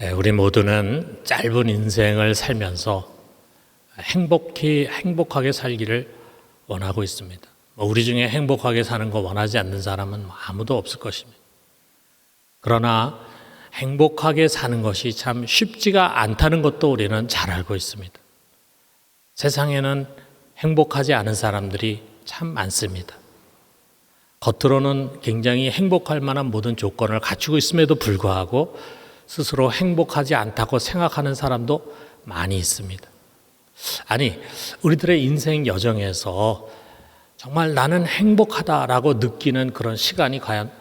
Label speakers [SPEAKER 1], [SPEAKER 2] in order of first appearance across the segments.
[SPEAKER 1] 네, 우리 모두는 짧은 인생을 살면서 행복히 행복하게 살기를 원하고 있습니다. 뭐 우리 중에 행복하게 사는 거 원하지 않는 사람은 아무도 없을 것입니다. 그러나 행복하게 사는 것이 참 쉽지가 않다는 것도 우리는 잘 알고 있습니다. 세상에는 행복하지 않은 사람들이 참 많습니다. 겉으로는 굉장히 행복할 만한 모든 조건을 갖추고 있음에도 불구하고 스스로 행복하지 않다고 생각하는 사람도 많이 있습니다. 아니, 우리들의 인생 여정에서 정말 나는 행복하다라고 느끼는 그런 시간이 과연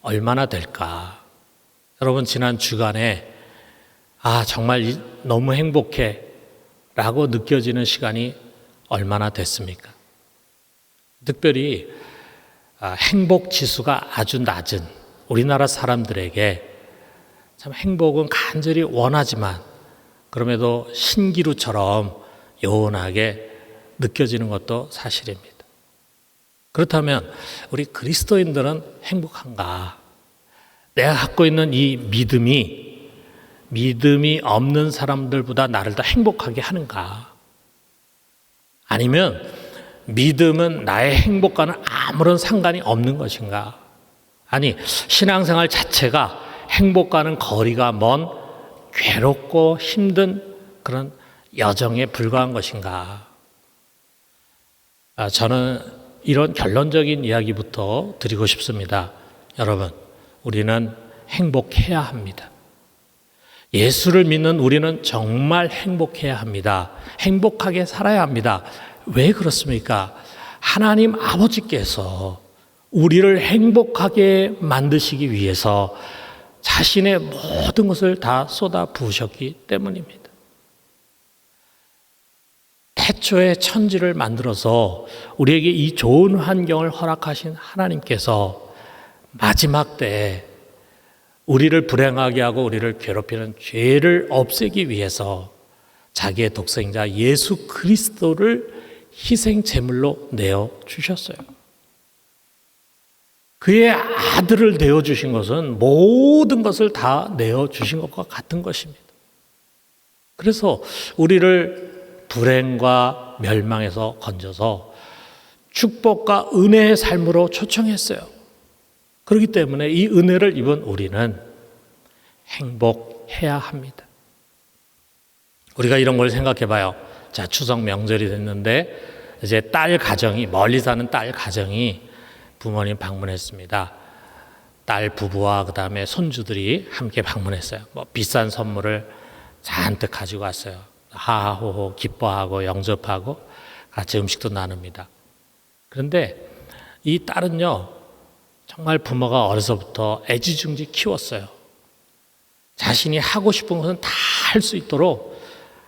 [SPEAKER 1] 얼마나 될까? 여러분, 지난 주간에 아, 정말 이- 너무 행복해 라고 느껴지는 시간이 얼마나 됐습니까? 특별히 아, 행복 지수가 아주 낮은 우리나라 사람들에게 참 행복은 간절히 원하지만 그럼에도 신기루처럼 요원하게 느껴지는 것도 사실입니다. 그렇다면 우리 그리스도인들은 행복한가? 내가 갖고 있는 이 믿음이 믿음이 없는 사람들보다 나를 더 행복하게 하는가? 아니면 믿음은 나의 행복과는 아무런 상관이 없는 것인가? 아니, 신앙생활 자체가 행복과는 거리가 먼 괴롭고 힘든 그런 여정에 불과한 것인가? 아, 저는 이런 결론적인 이야기부터 드리고 싶습니다. 여러분, 우리는 행복해야 합니다. 예수를 믿는 우리는 정말 행복해야 합니다. 행복하게 살아야 합니다. 왜 그렇습니까? 하나님 아버지께서 우리를 행복하게 만드시기 위해서 자신의 모든 것을 다 쏟아 부으셨기 때문입니다. 태초에 천지를 만들어서 우리에게 이 좋은 환경을 허락하신 하나님께서 마지막 때에 우리를 불행하게 하고 우리를 괴롭히는 죄를 없애기 위해서 자기의 독생자 예수 그리스도를 희생 제물로 내어 주셨어요. 그의 아들을 내어 주신 것은 모든 것을 다 내어 주신 것과 같은 것입니다. 그래서 우리를 불행과 멸망에서 건져서 축복과 은혜의 삶으로 초청했어요. 그렇기 때문에 이 은혜를 입은 우리는 행복해야 합니다. 우리가 이런 걸 생각해 봐요. 자, 추석 명절이 됐는데 이제 딸 가정이 멀리 사는 딸 가정이 부모님 방문했습니다. 딸 부부와 그다음에 손주들이 함께 방문했어요. 뭐 비싼 선물을 잔뜩 가지고 왔어요. 하하호호 기뻐하고 영접하고 같이 음식도 나눕니다. 그런데 이 딸은요, 정말 부모가 어려서부터 애지중지 키웠어요. 자신이 하고 싶은 것은 다 할 수 있도록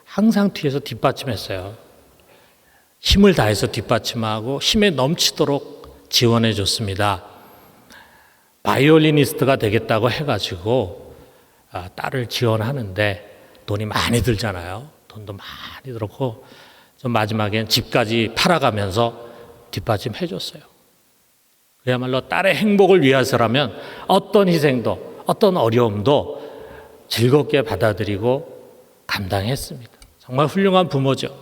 [SPEAKER 1] 항상 뒤에서 뒷받침했어요. 힘을 다해서 뒷받침하고 힘에 넘치도록 지원해 줬습니다. 바이올리니스트가 되겠다고 해가지고 아, 딸을 지원하는데 돈이 많이 들잖아요. 돈도 많이 들었고 좀 마지막엔 집까지 팔아가면서 뒷받침 해 줬어요. 그야말로 딸의 행복을 위해서라면 어떤 희생도 어떤 어려움도 즐겁게 받아들이고 감당했습니다. 정말 훌륭한 부모죠.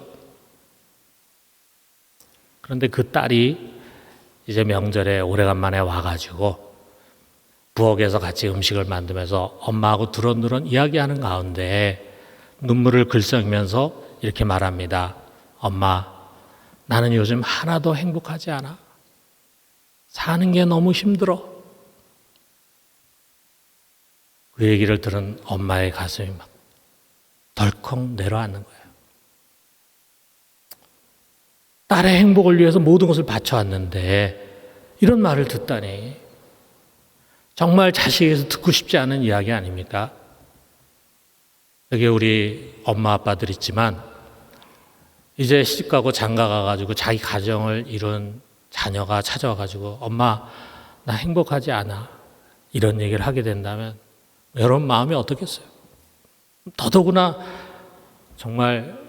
[SPEAKER 1] 그런데 그 딸이 이제 명절에 오래간만에 와가지고 부엌에서 같이 음식을 만들면서 엄마하고 두런두런 이야기하는 가운데 눈물을 글썽이면서 이렇게 말합니다. 엄마, 나는 요즘 하나도 행복하지 않아. 사는 게 너무 힘들어. 그 얘기를 들은 엄마의 가슴이 막 덜컥 내려앉는 거예요. 딸의 행복을 위해서 모든 것을 바쳐왔는데 이런 말을 듣다니 정말 자식에서 듣고 싶지 않은 이야기 아닙니까? 여기 우리 엄마 아빠들 있지만 이제 시집가고 장가 가가지고 자기 가정을 이룬 자녀가 찾아와가지고 엄마 나 행복하지 않아 이런 얘기를 하게 된다면 여러분 마음이 어떻겠어요? 더더구나 정말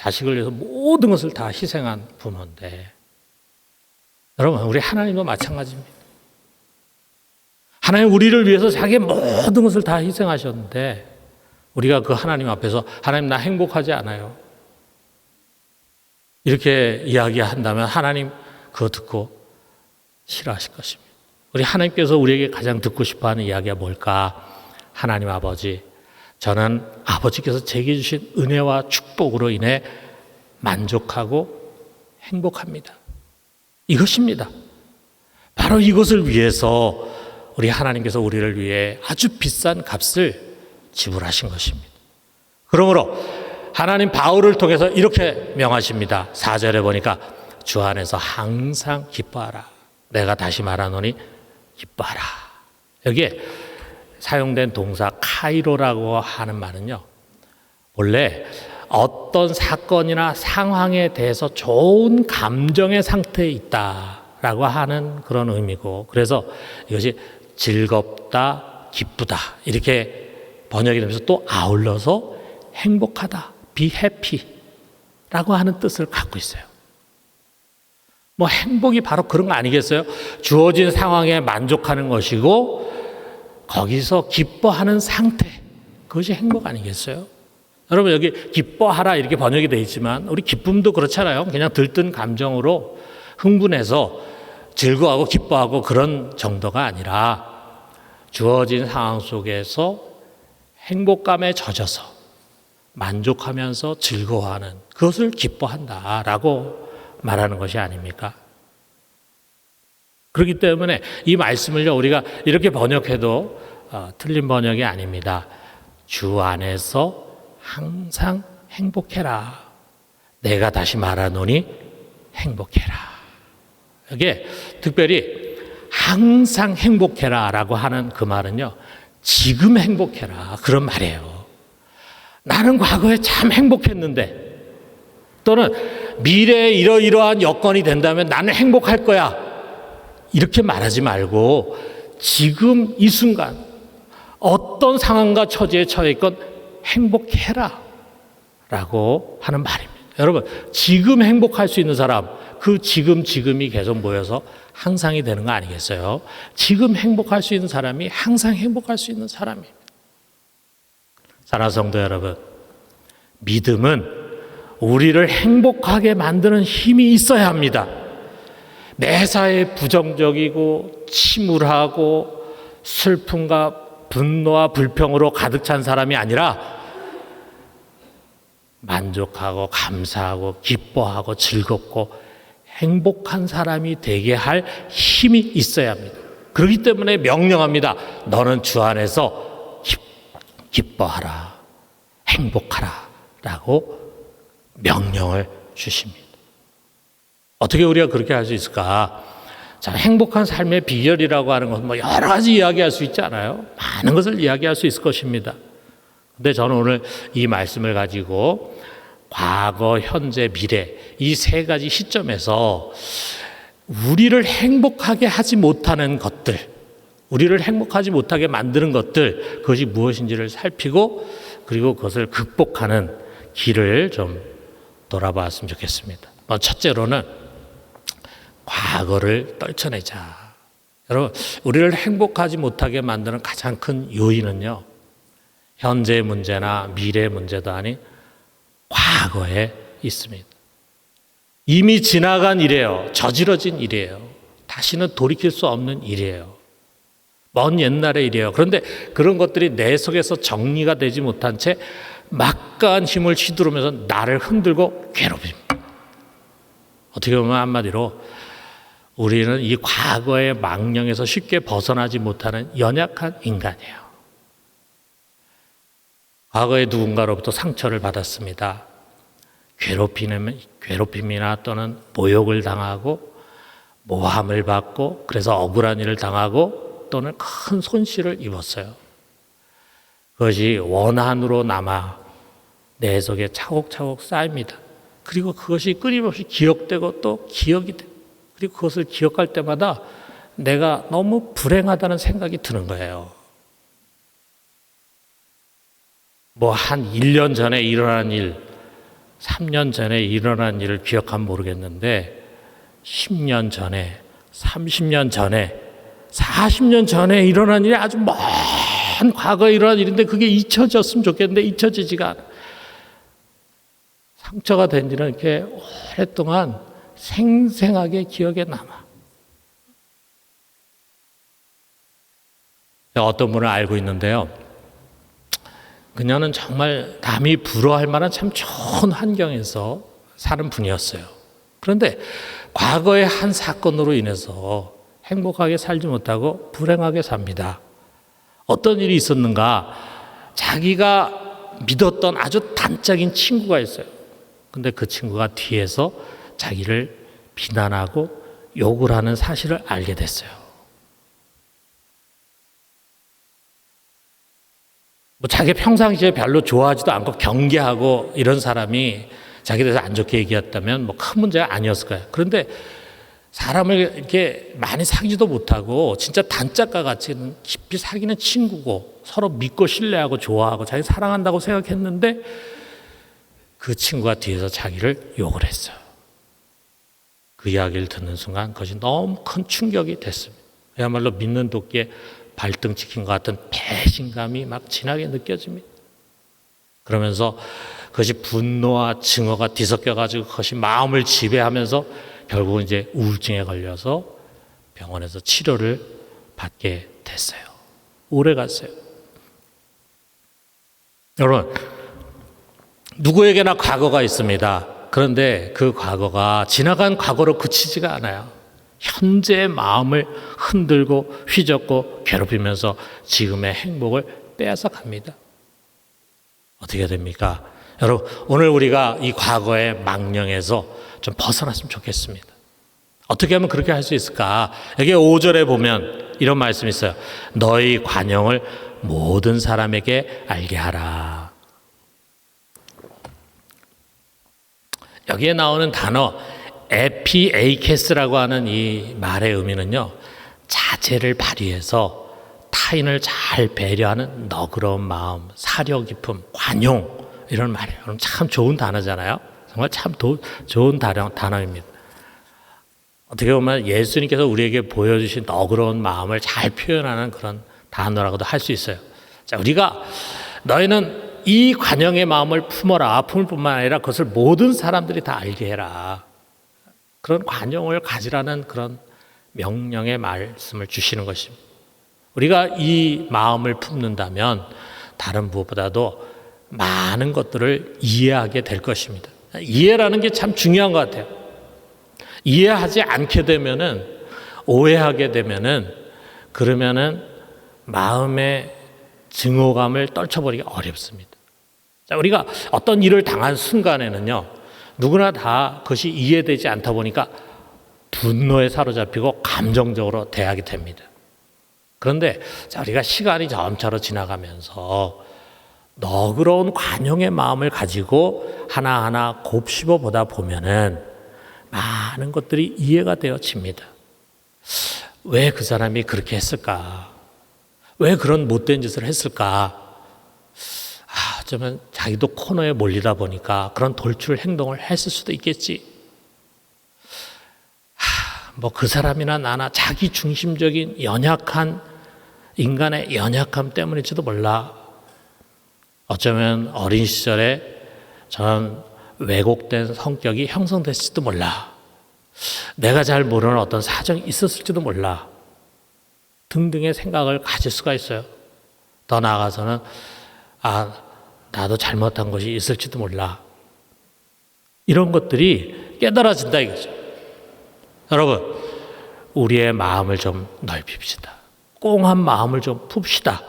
[SPEAKER 1] 자식을 위해서 모든 것을 다 희생한 부모인데 여러분 우리 하나님도 마찬가지입니다. 하나님 우리를 위해서 자기의 모든 것을 다 희생하셨는데 우리가 그 하나님 앞에서 하나님 나 행복하지 않아요. 이렇게 이야기한다면 하나님 그거 듣고 싫어하실 것입니다. 우리 하나님께서 우리에게 가장 듣고 싶어 하는 이야기가 뭘까? 하나님 아버지, 저는 아버지께서 제게 주신 은혜와 축복으로 인해 만족하고 행복합니다. 이것입니다. 바로 이것을 위해서 우리 하나님께서 우리를 위해 아주 비싼 값을 지불하신 것입니다. 그러므로 하나님 바울을 통해서 이렇게 명하십니다. 4절에 보니까 주 안에서 항상 기뻐하라. 내가 다시 말하노니 기뻐하라. 여기에 사용된 동사 카이로라고 하는 말은요. 원래 어떤 사건이나 상황에 대해서 좋은 감정의 상태에 있다라고 하는 그런 의미고 그래서 이것이 즐겁다, 기쁘다 이렇게 번역이 되면서 또 아울러서 행복하다, happy라고 하는 뜻을 갖고 있어요. 뭐 행복이 바로 그런 거 아니겠어요? 주어진 상황에 만족하는 것이고 거기서 기뻐하는 상태 그것이 행복 아니겠어요? 여러분 여기 기뻐하라 이렇게 번역이 되어 있지만 우리 기쁨도 그렇잖아요. 그냥 들뜬 감정으로 흥분해서 즐거워하고 기뻐하고 그런 정도가 아니라 주어진 상황 속에서 행복감에 젖어서 만족하면서 즐거워하는 그것을 기뻐한다라고 말하는 것이 아닙니까? 그렇기 때문에 이 말씀을요 우리가 이렇게 번역해도 어, 틀린 번역이 아닙니다. 주 안에서 항상 행복해라. 내가 다시 말하노니 행복해라. 이게 특별히 항상 행복해라 라고 하는 그 말은요 지금 행복해라 그런 말이에요. 나는 과거에 참 행복했는데 또는 미래에 이러이러한 여건이 된다면 나는 행복할 거야. 이렇게 말하지 말고 지금 이 순간 어떤 상황과 처지에 처해 있건 행복해라. 라고 하는 말입니다. 여러분, 지금 행복할 수 있는 사람, 그 지금, 지금이 계속 모여서 항상이 되는 거 아니겠어요? 지금 행복할 수 있는 사람이 항상 행복할 수 있는 사람입니다. 사랑하는 성도 여러분, 믿음은 우리를 행복하게 만드는 힘이 있어야 합니다. 매사에 부정적이고 침울하고 슬픔과 분노와 불평으로 가득 찬 사람이 아니라 만족하고 감사하고 기뻐하고 즐겁고 행복한 사람이 되게 할 힘이 있어야 합니다. 그렇기 때문에 명령합니다. 너는 주 안에서 기 뻐하라. 행복하라. 라고 명령을 주십니다. 어떻게 우리가 그렇게 할 수 있을까? 자, 행복한 삶의 비결이라고 하는 것은 뭐 여러 가지 이야기할 수 있지 않아요? 많은 것을 이야기할 수 있을 것입니다. 근데 저는 오늘 이 말씀을 가지고 과거, 현재, 미래 이 세 가지 시점에서 우리를 행복하게 하지 못하는 것들, 우리를 행복하지 못하게 만드는 것들, 그것이 무엇인지를 살피고 그리고 그것을 극복하는 길을 좀 돌아봤으면 좋겠습니다. 뭐 첫째로는 과거를 떨쳐내자. 여러분, 우리를 행복하지 못하게 만드는 가장 큰 요인은요, 현재 문제나 미래 문제도 아닌 과거에 있습니다. 이미 지나간 일이에요. 저지러진 일이에요. 다시는 돌이킬 수 없는 일이에요. 먼 옛날의 일이에요. 그런데 그런 것들이 내 속에서 정리가 되지 못한 채 막강한 힘을 휘두르면서 나를 흔들고 괴롭힙니다. 어떻게 보면 한마디로 우리는 이 과거의 망령에서 쉽게 벗어나지 못하는 연약한 인간이에요. 과거에 누군가로부터 상처를 받았습니다. 괴롭힘이나 또는 모욕을 당하고 모함을 받고 그래서 억울한 일을 당하고 또는 큰 손실을 입었어요. 그것이 원한으로 남아 내 속에 차곡차곡 쌓입니다. 그리고 그것이 끊임없이 기억되고 또 기억이 돼. 그리고 그것을 기억할 때마다 내가 너무 불행하다는 생각이 드는 거예요. 뭐 한 1년 전에 일어난 일, 3년 전에 일어난 일을 기억하면 모르겠는데 10년 전에, 30년 전에, 40년 전에 일어난 일이 아주 먼 과거에 일어난 일인데 그게 잊혀졌으면 좋겠는데 잊혀지지가 않아. 상처가 된 지는 이렇게 오랫동안 생생하게 기억에 남아. 어떤 분을 알고 있는데요. 그녀는 정말 남이 부러워할 만한 참 좋은 환경에서 사는 분이었어요. 그런데 과거의 한 사건으로 인해서 행복하게 살지 못하고 불행하게 삽니다. 어떤 일이 있었는가? 자기가 믿었던 아주 단짝인 친구가 있어요. 근데 그 친구가 뒤에서 자기를 비난하고 욕을 하는 사실을 알게 됐어요. 뭐 자기 평상시에 별로 좋아하지도 않고 경계하고 이런 사람이 자기 대해서 안 좋게 얘기했다면 뭐 큰 문제가 아니었을 거예요. 그런데 사람을 이렇게 많이 사귀지도 못하고 진짜 단짝과 같이 깊이 사귀는 친구고 서로 믿고 신뢰하고 좋아하고 자기 사랑한다고 생각했는데 그 친구가 뒤에서 자기를 욕을 했어요. 그 이야기를 듣는 순간 그것이 너무 큰 충격이 됐습니다. 그야말로 믿는 도끼에 발등 찍힌 것 같은 배신감이 막 진하게 느껴집니다. 그러면서 그것이 분노와 증오가 뒤섞여 가지고 그것이 마음을 지배하면서 결국은 이제 우울증에 걸려서 병원에서 치료를 받게 됐어요. 오래 갔어요. 여러분, 누구에게나 과거가 있습니다. 그런데 그 과거가 지나간 과거로 그치지가 않아요. 현재의 마음을 흔들고 휘젓고 괴롭히면서 지금의 행복을 빼앗아 갑니다. 어떻게 됩니까? 여러분, 오늘 우리가 이 과거의 망령에서 좀 벗어났으면 좋겠습니다. 어떻게 하면 그렇게 할 수 있을까? 여기 5절에 보면 이런 말씀이 있어요. 너희 관용을 모든 사람에게 알게 하라. 여기에 나오는 단어 에피에이케스라고 하는 이 말의 의미는요. 자제를 발휘해서 타인을 잘 배려하는 너그러운 마음, 사려 깊음, 관용 이런 말이에요. 그럼 참 좋은 단어잖아요. 정말 참 도, 좋은 단어, 단어입니다. 어떻게 보면 예수님께서 우리에게 보여주신 너그러운 마음을 잘 표현하는 그런 단어라고도 할 수 있어요. 자, 우리가 너희는 이 관영의 마음을 품어라. 품을 뿐만 아니라 그것을 모든 사람들이 다 알게 해라. 그런 관용을 가지라는 그런 명령의 말씀을 주시는 것입니다. 우리가 이 마음을 품는다면 다른 무엇보다도 많은 것들을 이해하게 될 것입니다. 이해라는 게 참 중요한 것 같아요. 이해하지 않게 되면은 오해하게 되면은 그러면은 마음의 증오감을 떨쳐버리기 어렵습니다. 자, 우리가 어떤 일을 당한 순간에는요, 누구나 다 그것이 이해되지 않다 보니까 분노에 사로잡히고 감정적으로 대하게 됩니다. 그런데 자, 우리가 시간이 점차로 지나가면서 너그러운 관용의 마음을 가지고 하나하나 곱씹어 보다 보면은 많은 것들이 이해가 되어집니다. 왜 그 사람이 그렇게 했을까? 왜 그런 못된 짓을 했을까? 아, 어쩌면 자기도 코너에 몰리다 보니까 그런 돌출 행동을 했을 수도 있겠지. 뭐 그 사람이나 나나 자기 중심적인 연약한 인간의 연약함 때문일지도 몰라. 어쩌면 어린 시절에 저는 왜곡된 성격이 형성됐을지도 몰라. 내가 잘 모르는 어떤 사정이 있었을지도 몰라. 등등의 생각을 가질 수가 있어요. 더 나아가서는, 아, 나도 잘못한 것이 있을지도 몰라. 이런 것들이 깨달아진다 이거죠. 여러분, 우리의 마음을 좀 넓힙시다. 꽁한 마음을 좀 풉시다.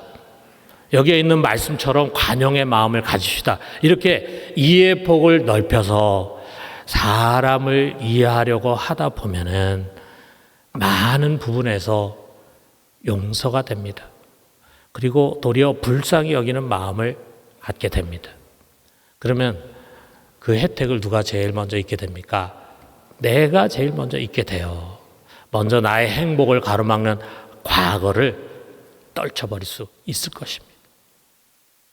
[SPEAKER 1] 여기에 있는 말씀처럼 관용의 마음을 가지시다. 이렇게 이해 폭을 넓혀서 사람을 이해하려고 하다 보면은 많은 부분에서 용서가 됩니다. 그리고 도리어 불쌍히 여기는 마음을 갖게 됩니다. 그러면 그 혜택을 누가 제일 먼저 잊게 됩니까? 내가 제일 먼저 잊게 돼요. 먼저 나의 행복을 가로막는 과거를 떨쳐버릴 수 있을 것입니다.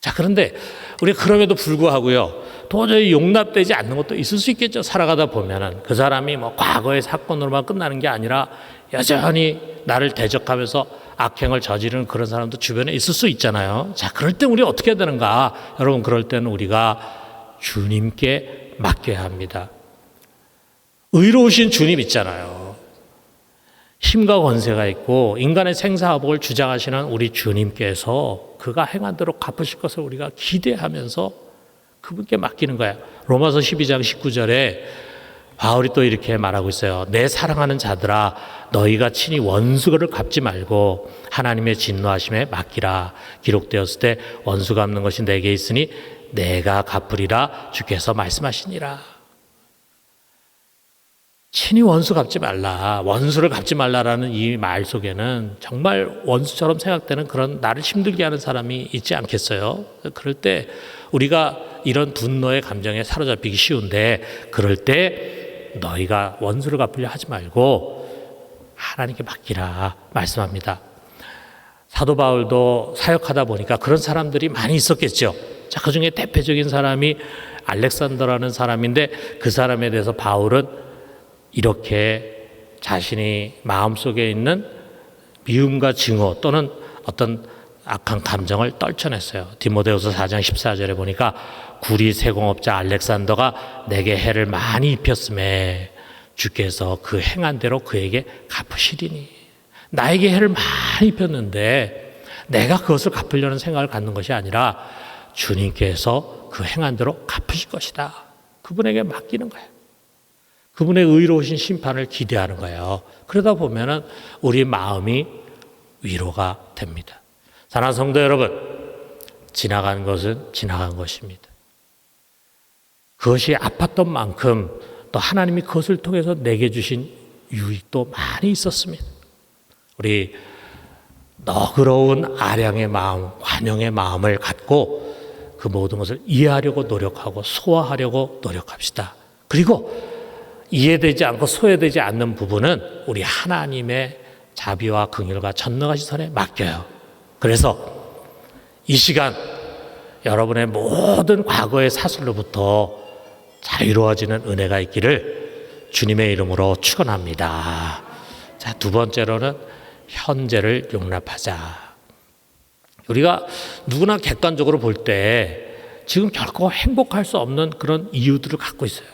[SPEAKER 1] 자, 그런데 우리가 그럼에도 불구하고요. 도저히 용납되지 않는 것도 있을 수 있겠죠. 살아가다 보면은 그 사람이 뭐 과거의 사건으로만 끝나는 게 아니라 여전히 나를 대적하면서 악행을 저지르는 그런 사람도 주변에 있을 수 있잖아요. 자, 그럴 때 우리 어떻게 해야 되는가? 여러분, 그럴 때는 우리가 주님께 맡겨야 합니다. 의로우신 주님 있잖아요. 힘과 권세가 있고 인간의 생사화복을 주장하시는 우리 주님께서 그가 행한 대로 갚으실 것을 우리가 기대하면서 그분께 맡기는 거예요. 로마서 12장 19절에 바울이 또 이렇게 말하고 있어요. 내 사랑하는 자들아 너희가 친히 원수를 갚지 말고 하나님의 진노하심에 맡기라. 기록되었을 때 원수 갚는 것이 내게 있으니 내가 갚으리라 주께서 말씀하시니라. 친히 원수 갚지 말라. 원수를 갚지 말라라는 이 말 속에는 정말 원수처럼 생각되는 그런 나를 힘들게 하는 사람이 있지 않겠어요? 그럴 때 우리가 이런 분노의 감정에 사로잡히기 쉬운데 그럴 때 너희가 원수를 갚으려 하지 말고 하나님께 맡기라 말씀합니다. 사도 바울도 사역하다 보니까 그런 사람들이 많이 있었겠죠. 자, 그 중에 대표적인 사람이 알렉산더라는 사람인데 그 사람에 대해서 바울은 이렇게 자신이 마음속에 있는 미움과 증오 또는 어떤 악한 감정을 떨쳐냈어요. 디모데후서 4장 14절에 보니까 구리 세공업자 알렉산더가 내게 해를 많이 입혔음에 주께서 그 행한 대로 그에게 갚으시리니 나에게 해를 많이 입혔는데 내가 그것을 갚으려는 생각을 갖는 것이 아니라 주님께서 그 행한 대로 갚으실 것이다. 그분에게 맡기는 거예요. 그분의 의로우신 심판을 기대하는 거예요. 그러다 보면은 우리 마음이 위로가 됩니다. 사랑하는 성도 여러분, 지나간 것은 지나간 것입니다. 그것이 아팠던 만큼 또 하나님이 그것을 통해서 내게 주신 유익도 많이 있었습니다. 우리 너그러운 아량의 마음, 관용의 마음을 갖고 그 모든 것을 이해하려고 노력하고 소화하려고 노력합시다. 그리고 이해되지 않고 소외되지 않는 부분은 우리 하나님의 자비와 긍휼과 전능하신 손에 맡겨요. 그래서 이 시간 여러분의 모든 과거의 사슬로부터 자유로워지는 은혜가 있기를 주님의 이름으로 축원합니다. 자, 두 번째로는 현재를 용납하자. 우리가 누구나 객관적으로 볼 때 지금 결코 행복할 수 없는 그런 이유들을 갖고 있어요.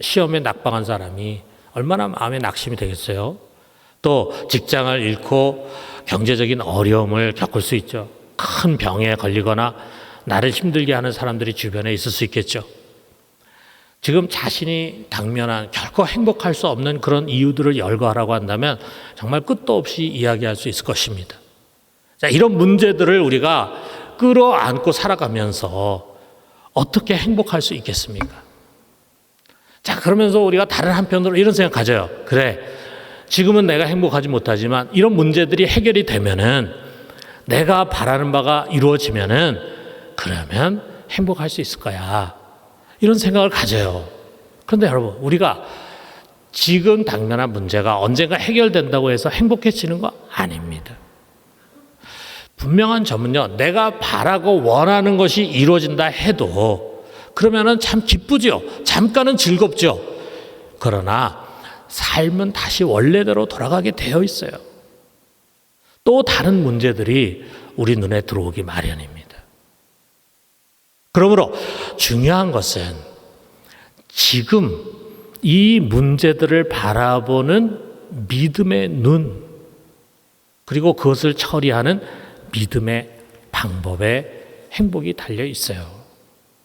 [SPEAKER 1] 시험에 낙방한 사람이 얼마나 마음에 낙심이 되겠어요? 또 직장을 잃고 경제적인 어려움을 겪을 수 있죠. 큰 병에 걸리거나 나를 힘들게 하는 사람들이 주변에 있을 수 있겠죠. 지금 자신이 당면한 결코 행복할 수 없는 그런 이유들을 열거하라고 한다면 정말 끝도 없이 이야기할 수 있을 것입니다. 자, 이런 문제들을 우리가 끌어안고 살아가면서 어떻게 행복할 수 있겠습니까? 자, 그러면서 우리가 다른 한편으로 이런 생각 가져요. 그래. 지금은 내가 행복하지 못하지만 이런 문제들이 해결이 되면은 내가 바라는 바가 이루어지면은 그러면 행복할 수 있을 거야. 이런 생각을 가져요. 그런데 여러분, 우리가 지금 당면한 문제가 언젠가 해결된다고 해서 행복해지는 거 아닙니다. 분명한 점은요, 내가 바라고 원하는 것이 이루어진다 해도 그러면은 참 기쁘죠. 잠깐은 즐겁죠. 그러나 삶은 다시 원래대로 돌아가게 되어 있어요. 또 다른 문제들이 우리 눈에 들어오기 마련입니다. 그러므로 중요한 것은 지금 이 문제들을 바라보는 믿음의 눈, 그리고 그것을 처리하는 믿음의 방법에 행복이 달려 있어요.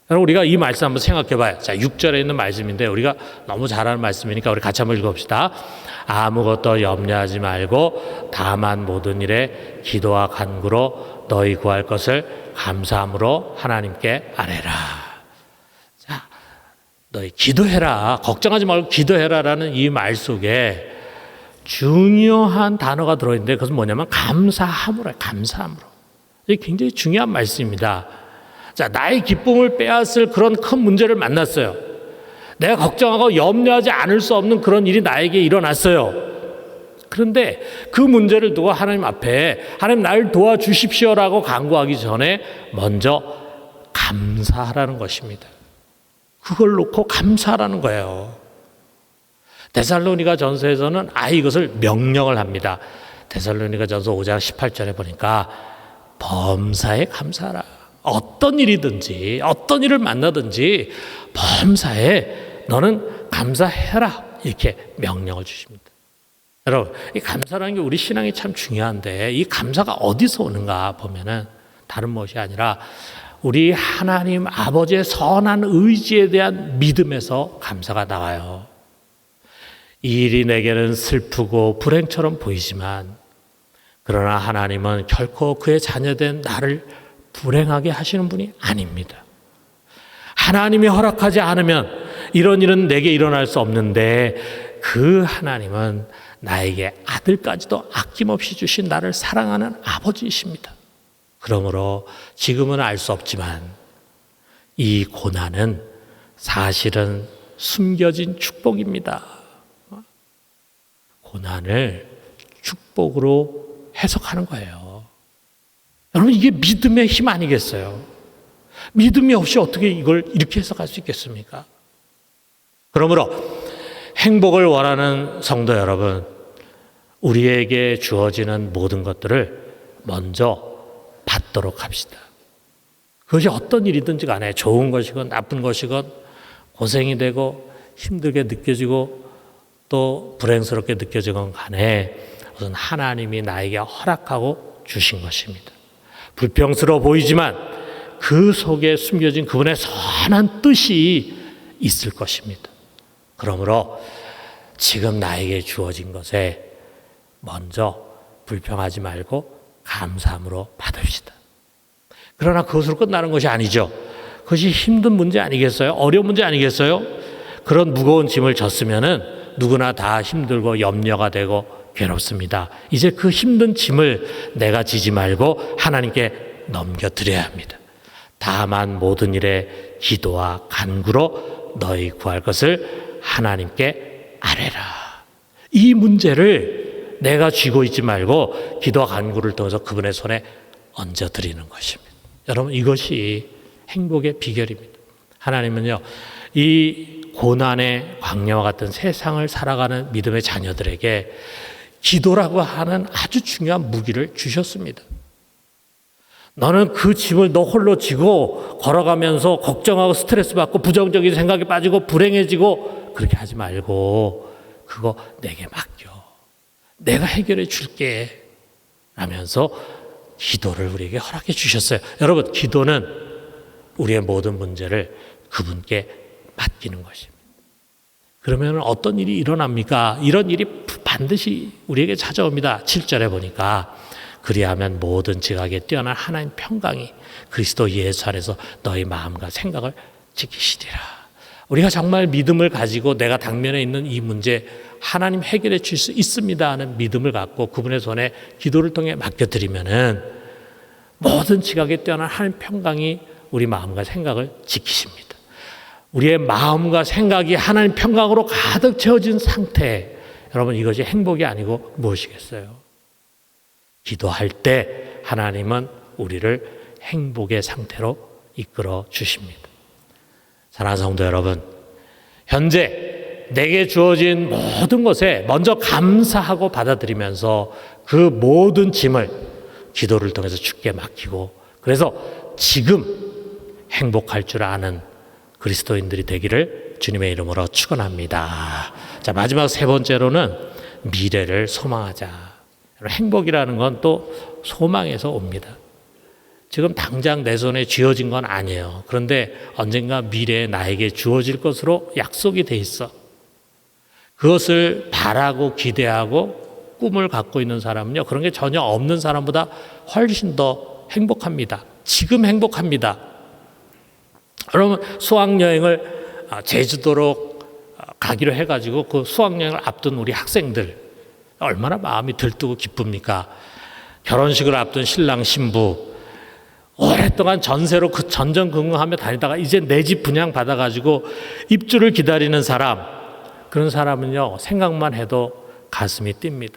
[SPEAKER 1] 여러분 우리가 이 말씀 한번 생각해 봐요. 자, 6절에 있는 말씀인데 우리가 너무 잘하는 말씀이니까 우리 같이 한번 읽어 봅시다. 아무것도 염려하지 말고 다만 모든 일에 기도와 간구로 너희 구할 것을 감사함으로 하나님께 아뢰라. 자, 너희 기도해라. 걱정하지 말고 기도해라라는 이 말 속에 중요한 단어가 들어 있는데 그것은 뭐냐면 감사함으로 감사함으로. 이게 굉장히 중요한 말씀입니다. 자, 나의 기쁨을 빼앗을 그런 큰 문제를 만났어요. 내가 걱정하고 염려하지 않을 수 없는 그런 일이 나에게 일어났어요. 그런데 그 문제를 두고 하나님 앞에 하나님 나를 도와주십시오라고 간구하기 전에 먼저 감사하라는 것입니다. 그걸 놓고 감사하라는 거예요. 데살로니가 전서에서는 아예 이것을 명령을 합니다. 데살로니가 전서 5장 18절에 보니까 범사에 감사하라. 어떤 일이든지 어떤 일을 만나든지 범사에 너는 감사해라. 이렇게 명령을 주십니다. 여러분, 이 감사라는 게 우리 신앙이 참 중요한데 이 감사가 어디서 오는가 보면은 다른 것이 아니라 우리 하나님 아버지의 선한 의지에 대한 믿음에서 감사가 나와요. 이 일이 내게는 슬프고 불행처럼 보이지만 그러나 하나님은 결코 그의 자녀된 나를 불행하게 하시는 분이 아닙니다. 하나님이 허락하지 않으면 이런 일은 내게 일어날 수 없는데 그 하나님은 나에게 아들까지도 아낌없이 주신 나를 사랑하는 아버지이십니다. 그러므로 지금은 알 수 없지만 이 고난은 사실은 숨겨진 축복입니다. 고난을 축복으로 해석하는 거예요. 여러분, 이게 믿음의 힘 아니겠어요? 믿음이 없이 어떻게 이걸 이렇게 해석할 수 있겠습니까? 그러므로 행복을 원하는 성도 여러분, 우리에게 주어지는 모든 것들을 먼저 받도록 합시다. 그것이 어떤 일이든지 간에 좋은 것이건 나쁜 것이건 고생이 되고 힘들게 느껴지고 또 불행스럽게 느껴지건 간에 우선 하나님이 나에게 허락하고 주신 것입니다. 불평스러워 보이지만 그 속에 숨겨진 그분의 선한 뜻이 있을 것입니다. 그러므로 지금 나에게 주어진 것에 먼저 불평하지 말고 감사함으로 받읍시다. 그러나 그것으로 끝나는 것이 아니죠. 그것이 힘든 문제 아니겠어요? 어려운 문제 아니겠어요? 그런 무거운 짐을 졌으면은 누구나 다 힘들고 염려가 되고 괴롭습니다. 이제 그 힘든 짐을 내가 지지 말고 하나님께 넘겨드려야 합니다. 다만 모든 일에 기도와 간구로 너희 구할 것을 하나님께 아뢰라. 이 문제를 내가 쥐고 있지 말고 기도와 간구를 통해서 그분의 손에 얹어 드리는 것입니다. 여러분 이것이 행복의 비결입니다. 하나님은요 이 고난의 광야와 같은 세상을 살아가는 믿음의 자녀들에게 기도라고 하는 아주 중요한 무기를 주셨습니다. 너는 그 짐을 너 홀로 지고 걸어가면서 걱정하고 스트레스 받고 부정적인 생각에 빠지고 불행해지고 그렇게 하지 말고 그거 내게 맡겨. 내가 해결해 줄게. 라면서 기도를 우리에게 허락해 주셨어요. 여러분, 기도는 우리의 모든 문제를 그분께 맡기는 것입니다. 그러면 어떤 일이 일어납니까? 이런 일이 반드시 우리에게 찾아옵니다. 7절에 보니까 그리하면 모든 지각에 뛰어난 하나님 평강이 그리스도 예수 안에서 너희 마음과 생각을 지키시리라. 우리가 정말 믿음을 가지고 내가 당면에 있는 이 문제 하나님 해결해 줄수 있습니다 하는 믿음을 갖고 그분의 손에 기도를 통해 맡겨드리면은 모든 지각에 뛰어난 하나님 평강이 우리 마음과 생각을 지키십니다. 우리의 마음과 생각이 하나님 평강으로 가득 채워진 상태. 여러분 이것이 행복이 아니고 무엇이겠어요? 기도할 때 하나님은 우리를 행복의 상태로 이끌어 주십니다. 사랑하는 성도 여러분, 현재 내게 주어진 모든 것에 먼저 감사하고 받아들이면서 그 모든 짐을 기도를 통해서 주께 맡기고 그래서 지금 행복할 줄 아는 그리스도인들이 되기를 주님의 이름으로 축원합니다. 자 마지막 세 번째로는 미래를 소망하자. 행복이라는 건 또 소망에서 옵니다. 지금 당장 내 손에 쥐어진 건 아니에요. 그런데 언젠가 미래에 나에게 주어질 것으로 약속이 돼 있어. 그것을 바라고 기대하고 꿈을 갖고 있는 사람은요, 그런 게 전혀 없는 사람보다 훨씬 더 행복합니다. 지금 행복합니다. 여러분, 수학여행을 아, 제주도로 가기로 해가지고 그 수학여행을 앞둔 우리 학생들, 얼마나 마음이 들뜨고 기쁩니까? 결혼식을 앞둔 신랑 신부, 오랫동안 전세로 그 전전긍긍하며 다니다가 이제 내 집 분양 받아가지고 입주를 기다리는 사람, 그런 사람은요, 생각만 해도 가슴이 뜁니다.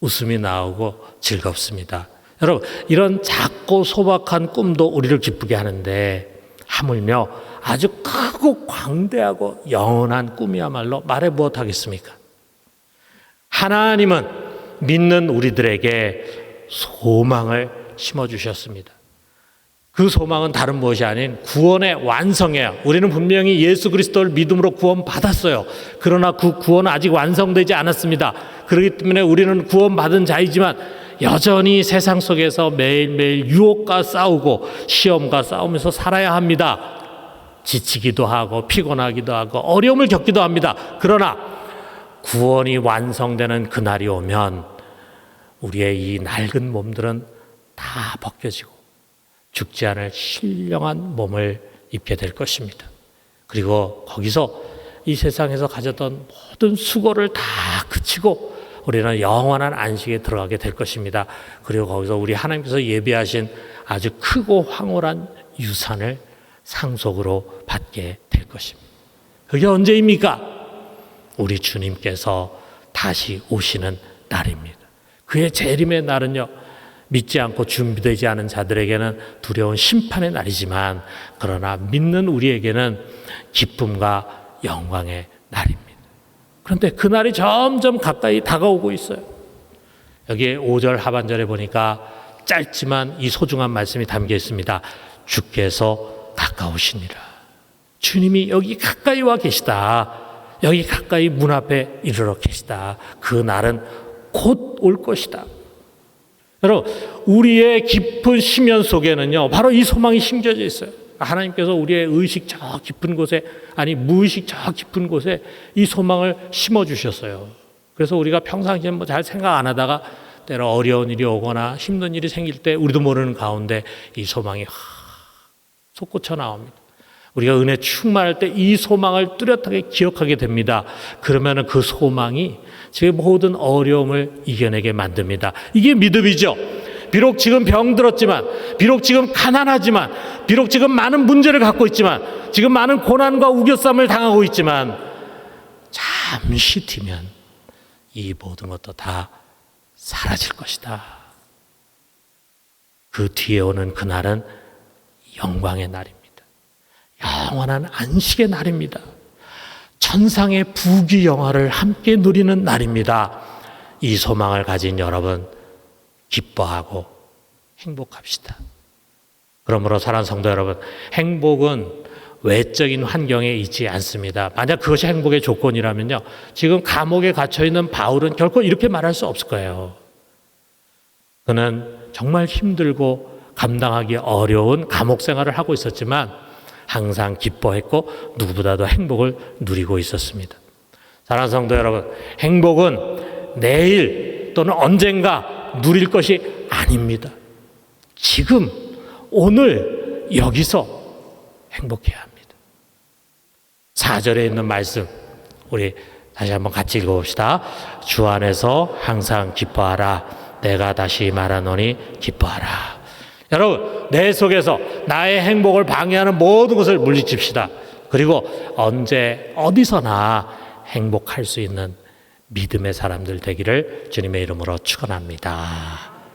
[SPEAKER 1] 웃음이 나오고 즐겁습니다. 여러분, 이런 작고 소박한 꿈도 우리를 기쁘게 하는데 하물며 아주 크고 광대하고 영원한 꿈이야말로 말해 무엇하겠습니까? 하나님은 믿는 우리들에게 소망을 심어주셨습니다. 그 소망은 다른 무엇이 아닌 구원의 완성이에요. 우리는 분명히 예수 그리스도를 믿음으로 구원 받았어요. 그러나 그 구원은 아직 완성되지 않았습니다. 그렇기 때문에 우리는 구원 받은 자이지만 여전히 세상 속에서 매일매일 유혹과 싸우고 시험과 싸우면서 살아야 합니다. 지치기도 하고 피곤하기도 하고 어려움을 겪기도 합니다. 그러나 구원이 완성되는 그날이 오면 우리의 이 낡은 몸들은 다 벗겨지고 죽지 않을 신령한 몸을 입게 될 것입니다. 그리고 거기서 이 세상에서 가졌던 모든 수고를 다 그치고 우리는 영원한 안식에 들어가게 될 것입니다. 그리고 거기서 우리 하나님께서 예비하신 아주 크고 황홀한 유산을 상속으로 받게 될 것입니다. 그게 언제입니까? 우리 주님께서 다시 오시는 날입니다. 그의 재림의 날은요, 믿지 않고 준비되지 않은 자들에게는 두려운 심판의 날이지만, 그러나 믿는 우리에게는 기쁨과 영광의 날입니다. 그런데 그 날이 점점 가까이 다가오고 있어요. 여기에 5절 하반절에 보니까 짧지만 이 소중한 말씀이 담겨 있습니다. 주께서 가까우시니라. 주님이 여기 가까이 와 계시다. 여기 가까이 문 앞에 이르러 계시다. 그 날은 곧 올 것이다. 여러분, 우리의 깊은 심연 속에는요, 바로 이 소망이 심겨져 있어요. 하나님께서 우리의 의식 저 깊은 곳에, 아니, 무의식 저 깊은 곳에 이 소망을 심어 주셨어요. 그래서 우리가 평상시에 뭐 잘 생각 안 하다가 때로 어려운 일이 오거나 힘든 일이 생길 때 우리도 모르는 가운데 이 소망이 확 솟구쳐 나옵니다. 우리가 은혜 충만할 때 이 소망을 뚜렷하게 기억하게 됩니다. 그러면 그 소망이 제 모든 어려움을 이겨내게 만듭니다. 이게 믿음이죠. 비록 지금 병들었지만, 비록 지금 가난하지만, 비록 지금 많은 문제를 갖고 있지만, 지금 많은 고난과 우겨쌈을 당하고 있지만, 잠시 뒤면 이 모든 것도 다 사라질 것이다. 그 뒤에 오는 그날은 영광의 날입니다. 영원한 안식의 날입니다. 천상의 부귀 영화를 함께 누리는 날입니다. 이 소망을 가진 여러분 기뻐하고 행복합시다. 그러므로 사랑하는 성도 여러분, 행복은 외적인 환경에 있지 않습니다. 만약 그것이 행복의 조건이라면요. 지금 감옥에 갇혀 있는 바울은 결코 이렇게 말할 수 없을 거예요. 그는 정말 힘들고 감당하기 어려운 감옥 생활을 하고 있었지만 항상 기뻐했고 누구보다도 행복을 누리고 있었습니다. 사랑하는 성도 여러분, 행복은 내일 또는 언젠가 누릴 것이 아닙니다. 지금 오늘 여기서 행복해야 합니다. 4절에 있는 말씀 우리 다시 한번 같이 읽어봅시다. 주 안에서 항상 기뻐하라. 내가 다시 말하노니 기뻐하라. 여러분, 내 속에서 나의 행복을 방해하는 모든 것을 물리칩시다. 그리고 언제, 어디서나 행복할 수 있는 믿음의 사람들 되기를 주님의 이름으로 축원합니다.